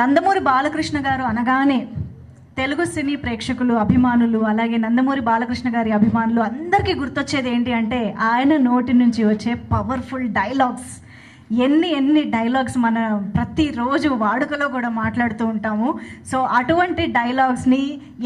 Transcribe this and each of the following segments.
నందమూరి బాలకృష్ణ గారు అనగానే తెలుగు సినీ ప్రేక్షకులు అభిమానులు అలాగే నందమూరి బాలకృష్ణ గారి అభిమానులు అందరికీ గుర్తొచ్చేది ఏంటి అంటే ఆయన నోటి నుంచి వచ్చే పవర్ఫుల్ డైలాగ్స్ ఎన్ని ఎన్ని డైలాగ్స్ మన ప్రతిరోజు వాడుకలో కూడా మాట్లాడుతూ ఉంటాము. సో అటువంటి డైలాగ్స్ని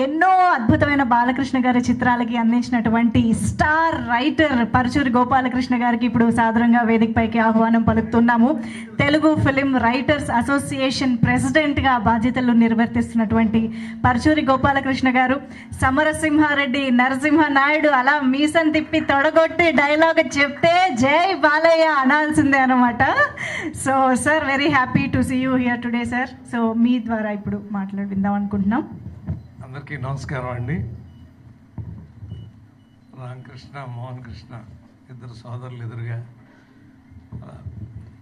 ఎన్నో అద్భుతమైన బాలకృష్ణ గారి చిత్రాలకి అందించినటువంటి స్టార్ రైటర్ పరచూరి గోపాలకృష్ణ గారికి ఇప్పుడు సాధారణంగా వేదికపైకి ఆహ్వానం పలుకుతున్నాము. తెలుగు ఫిలిం రైటర్స్ అసోసియేషన్ ప్రెసిడెంట్గా బాధ్యతలు నిర్వర్తిస్తున్నటువంటి పరచూరి గోపాలకృష్ణ గారు సమరసింహారెడ్డి నరసింహ నాయుడు అలా మీసం తిప్పి తొడగొట్టి డైలాగ్ చెప్తే జై బాలయ్య అనాల్సిందే అనమాట so sir very happy to see you here today sir so మీ ద్వారా ఇప్పుడు మాట్లాడిద్దాం అనుకుంటున్నాం. అందరికీ నమస్కారం అండి. రామకృష్ణ మోహన్ కృష్ణ ఇద్దరు సోదరులు ఎదురుగా.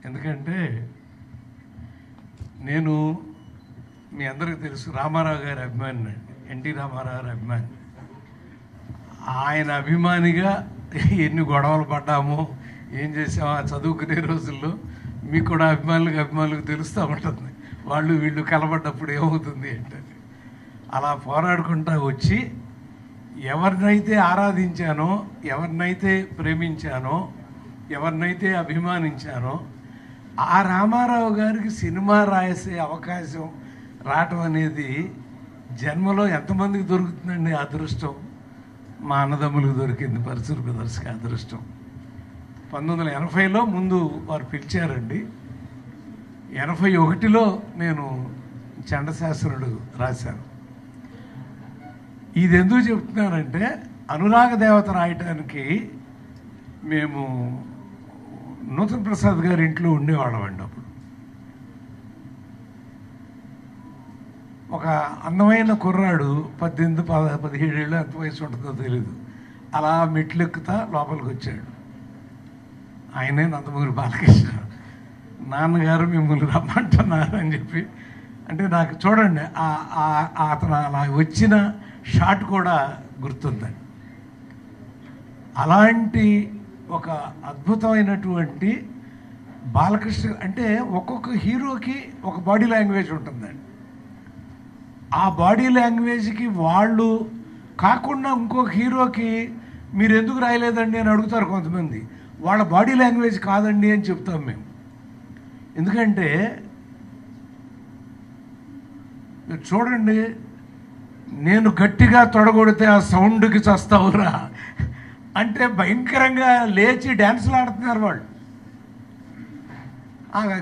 ఎందుకంటే నేను మీ అందరికీ తెలుసు రామారావు గారి అభిమాని ఎన్టీ రామారావు గారి అభిమాని. ఆయన అభిమానిగా ఎన్ని గొడవలు పడ్డామో ఏం చేసామో ఆ చదువుకునే రోజుల్లో మీకు కూడా అభిమానులకు అభిమానులకు తెలుస్తూ ఉంటుంది. వాళ్ళు వీళ్ళు కలబడ్డప్పుడు ఏమవుతుంది ఏంటని అలా పోరాడుకుంటా వచ్చి ఎవరినైతే ఆరాధించానో ఎవరినైతే ప్రేమించానో ఎవరినైతే అభిమానించానో ఆ రామారావు గారికి సినిమా రాసే అవకాశం రావటం అనేది జన్మలో ఎంతమందికి దొరుకుతుందండి? అదృష్టం. మా అన్నదమ్ములకు దొరికింది. పరిసర బ్రదర్స్కి అదృష్టం. పంతొమ్మిది వందల ఎనభైలో ముందు వారు పిలిచారండి. ఎనభై ఒకటిలో నేను చండశాస్త్రుడు రాశాను. ఇది ఎందుకు చెప్తున్నానంటే అనురాగ దేవత రాయటానికి మేము నూతన్ ప్రసాద్ గారి ఇంట్లో ఉండేవాళ్ళం అండి అప్పుడు. ఒక అందమైన కుర్రాడు పద్దెనిమిది పద పదిహేడేళ్ళు ఎంత వయసు ఉంటుందో తెలీదు. అలా మెట్లు ఎక్కుతా లోపలికి వచ్చాడు ఆయనే నందమూరి బాలకృష్ణ. నాన్నగారు మిమ్మల్ని రమ్మంటున్నారు అని చెప్పి. అంటే నాకు చూడండి అతను అలా వచ్చిన షాట్ కూడా గుర్తుందండి అలాంటి ఒక అద్భుతమైనటువంటి బాలకృష్ణ అంటే ఒక్కొక్క హీరోకి ఒక బాడీ లాంగ్వేజ్ ఉంటుందండి. ఆ బాడీ లాంగ్వేజ్కి వాళ్ళు కాకుండా ఇంకొక హీరోకి మీరు ఎందుకు రాయలేదండి అని అడుగుతారు కొంతమంది. వాళ్ళ బాడీ లాంగ్వేజ్ కాదండి అని చెప్తాం మేము. ఎందుకంటే మీరు చూడండి నేను గట్టిగా తొడగొడితే ఆ సౌండ్కి చస్తావురా అంటే భయంకరంగా లేచి డ్యాన్సులు ఆడుతున్నారు వాళ్ళు.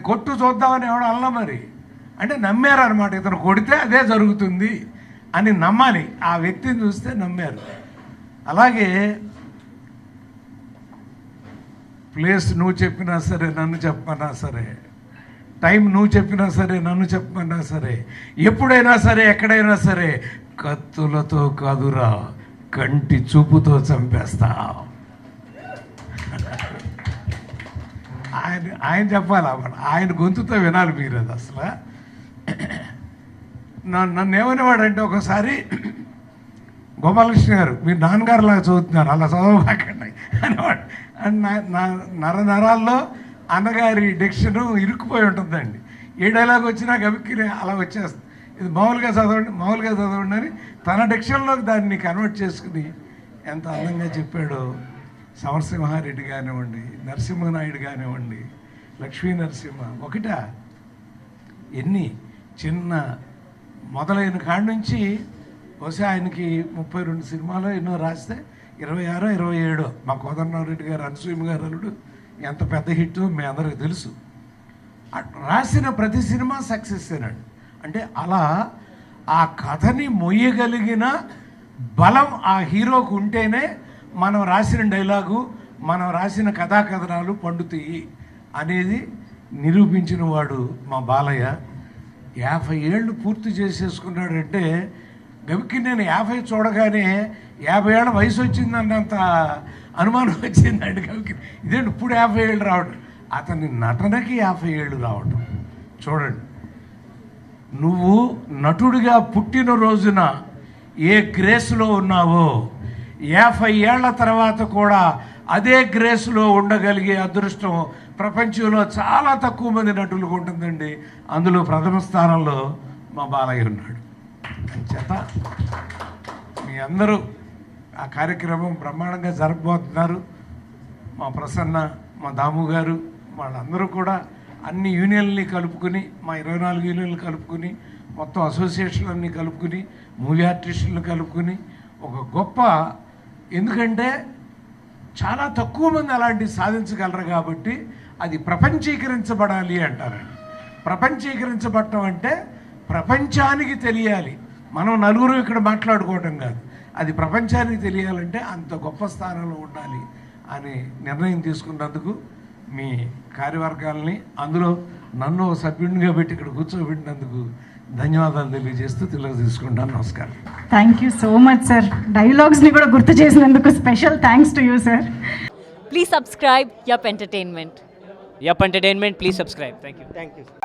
కొట్టు చూద్దామని ఎవడు అల్లా మరి? అంటే నమ్మారనమాట ఇతను కొడితే అదే జరుగుతుంది అని నమ్మాలి. ఆ వ్యక్తిని చూస్తే నమ్మారు. అలాగే ప్లేస్ నువ్వు చెప్పినా సరే నన్ను చెప్పనా సరే. టైం నువ్వు చెప్పినా సరే నన్ను చెప్పమన్నా సరే. ఎప్పుడైనా సరే ఎక్కడైనా సరే కత్తులతో కాదురా కంటి చూపుతో చంపేస్తా. ఆయన ఆయన చెప్పాలా? ఆయన గొంతుతో వినాలి మీరు అది అసలు. నన్ను నన్ను ఏమనేవాడంటే ఒకసారి గోపాలకృష్ణ గారు మీరు నాన్నగారు లాగా చదువుతున్నారు అలా చదవబాకండి అనేవాడు. అండ్ నా- నా నర నరాల్లో అన్నగారి డిక్షన్ ఇరుక్కుపోయి ఉంటుందండి. ఏ డైలాగ్ వచ్చినా గబిక్కి అలా వచ్చేస్తుంది. ఇది మామూలుగా చదవండి మామూలుగా చదవండి అని తన డిక్షన్లోకి దాన్ని కన్వర్ట్ చేసుకుని ఎంత అందంగా చెప్పాడో సమరసింహారెడ్డి కానివ్వండి నరసింహనాయుడు కానివ్వండి లక్ష్మీ నరసింహ ఒకటా? ఎన్ని? చిన్న మొదలైన కాడి నుంచి బహుశా ఆయనకి ముప్పై రెండు సినిమాలు ఎన్నో రాస్తే ఇరవై ఆరో ఇరవై ఏడో మా కోదండరామరెడ్డి గారు అనసూయమ్మ గారు అల్లుడు ఎంత పెద్ద హిట్ మీ అందరికీ తెలుసు. రాసిన ప్రతి సినిమా సక్సెస్ అయినాడు అంటే అలా ఆ కథని మొయ్యగలిగిన బలం ఆ హీరోకు ఉంటేనే మనం రాసిన డైలాగు మనం రాసిన కథాకథనాలు పండుతాయి అనేది నిరూపించిన వాడు మా బాలయ్య. యాభై ఏళ్ళు పూర్తి చేసేసుకున్నాడంటే గవికి నేను యాభై చూడగానే యాభై ఏళ్ళ వయసు వచ్చిందన్నంత అనుమానం వచ్చిందండి గవికి ఇదేంటి ఇప్పుడు యాభై ఏళ్ళు రావడం? అతని నటనకి యాభై ఏళ్ళు రావటం. చూడండి. నువ్వు నటుడిగా పుట్టిన రోజున ఏ గ్రేస్లో ఉన్నావో యాభై ఏళ్ళ తర్వాత కూడా అదే గ్రేస్లో ఉండగలిగే అదృష్టం ప్రపంచంలో చాలా తక్కువ మంది నటులకు ఉంటుందండి. అందులో ప్రథమ స్థానంలో మా బాలయ్య ఉన్నాడు. చేత మీ అందరూ ఆ కార్యక్రమం బ్రహ్మాండంగా జరపబోతున్నారు మా ప్రసన్న మా దాము గారు వాళ్ళందరూ కూడా అన్ని యూనియన్లని కలుపుకుని మా ఇరవై నాలుగు యూనియన్లు కలుపుకుని మొత్తం అసోసియేషన్లన్నీ కలుపుకుని మూవీ ఆర్టిస్టులను కలుపుకుని ఒక గొప్ప ఎందుకంటే చాలా తక్కువ మంది అలాంటివి సాధించగలరు కాబట్టి అది ప్రపంచీకరించబడాలి అంటారండి. ప్రపంచీకరించబడటం అంటే ప్రపంచానికి తెలియాలి మనం నలుగురు ఇక్కడ మాట్లాడుకోవటం కాదు అది ప్రపంచానికి తెలియాలంటే అంత గొప్ప స్థానంలో ఉండాలి అని నిర్ణయం తీసుకున్నందుకు మీ కార్యవర్గాల్ని అందులో నన్ను ఓ సభ్యుడిగా పెట్టి ఇక్కడ కూర్చోబెట్టినందుకు ధన్యవాదాలు తెలియజేస్తూ తెలుగు తీసుకుంటాను నమస్కారం thank you so much sir డైలాగ్స్ని కూడా గుర్తు చేసినందుకు special thanks to you sir Please subscribe Yup Entertainment. Yup Entertainment, please subscribe. Thank you. Thank you.